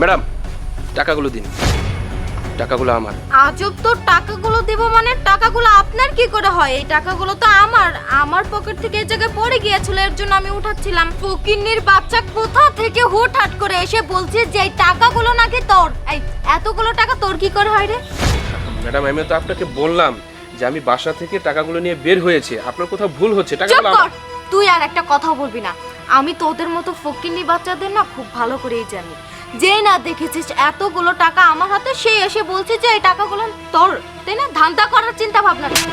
Madam টাকাগুলো দিন। টাকাগুলো আমার। আজব তো টাকাগুলো দেব মানে টাকাগুলো আপনার কি করে হয়? এই টাকাগুলো তো আমার। আমার পকেট থেকে এই জায়গায় পড়ে গিয়েছিল এর জন্য আমি উঠাচ্ছিলাম। ফকিন্নির বাচ্চা কোথা থেকে হুটহাট করে এসে বলছে যে এই টাকাগুলো নাকি তোর? এই এতগুলো টাকা তোর কি করে হয় রে? ম্যাডাম আমি তো আপনাকে বললাম যে আমি বাসা থেকে টাকাগুলো নিয়ে বের হয়েছে। আপনার কোথাও ভুল হচ্ছে। টাকাগুলো তুই আর একটা কথা বলবি না। আমি তোদের মতো ফকিন্নি বাচ্চাদের না খুব ভালো করেই জানি। যে না দেখেছিস এতগুলো টাকা আমার হাতে সে এসে বলছে যে এই টাকাগুলো তোর, তাই না? ধান্দা করার চিন্তা ভাবনা নেই।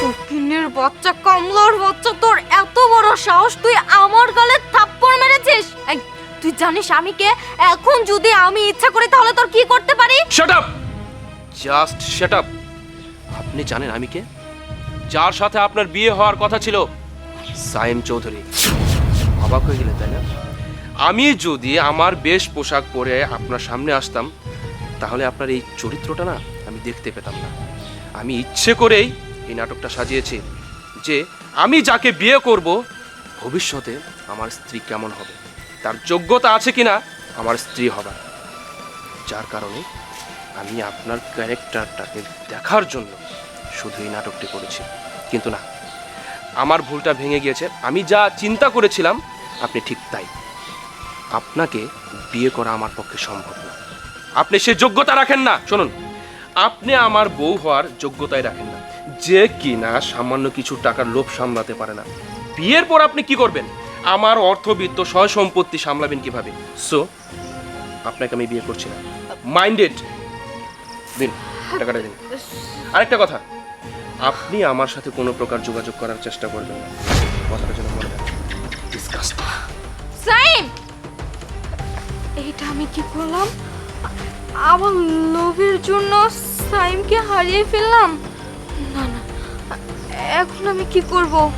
ফকিন্নির বাচ্চা, কমলার বাচ্চা, তোর এত বড় সাহস, তুই আমার গালে থাপ্পড় মেরেছিস? তুই জানিস আমি কে? এখন যদি আমি ইচ্ছা করি, তাহলে তোর কি করতে পারি? Shut up just shut up আপনি জানেন আমি কে? যার সাথে আপনার বিয়ে হওয়ার কথা ছিল সাইম চৌধুরী। অবাক হয়ে গেলেন, তাই না? আমি যদি আমার বেশ পোশাক পরে আপনার সামনে আসতাম, তাহলে আপনার এই চরিত্রটা না আমি দেখতে পেতাম না। আমি ইচ্ছে করেই এই নাটকটা সাজিয়েছি যে আমি যাকে বিয়ে করব, ভবিষ্যতে আমার স্ত্রী কেমন হবে, তার যোগ্যতা আছে কিনা আমার স্ত্রী হবার। যার কারণে আমি আপনার ক্যারেক্টারটাকে দেখার জন্য শুধু এই নাটকটি করেছি। কিন্তু না আমার ভুলটা ভেঙে গিয়েছে। আমি যা চিন্তা করেছিলাম আপনি ঠিক তাই। আপনাকে বিয়ে করা আমার পক্ষে সম্ভব না। আপনি সে যোগ্যতা রাখেন না। শুনুন আপনি আমার বউ হওয়ার যোগ্যতায় রাখেন না। যে কিনা সামান্য কিছু টাকার লোভ সামলাতে পারে না। বিয়ের পর আপনি কি করবেন? আমার অর্থবিত্ত সয় সম্পত্তি সামলাবেন কীভাবে? সো আপনাকে আমি বিয়ে করছি না। মাইন্ডেড দিন টাকাটা দিন। আরেকটা কথা। আপনি আমার সাথে কোনো প্রকার যোগাযোগ করার চেষ্টা করবেন না। কথাটা যেন মনে রাখেন। সাইম! এইটা আমি কি করলাম? আমার লোভের জন্য সাইমকে হারিয়ে ফেললাম? না না। এখন আমি কি করব?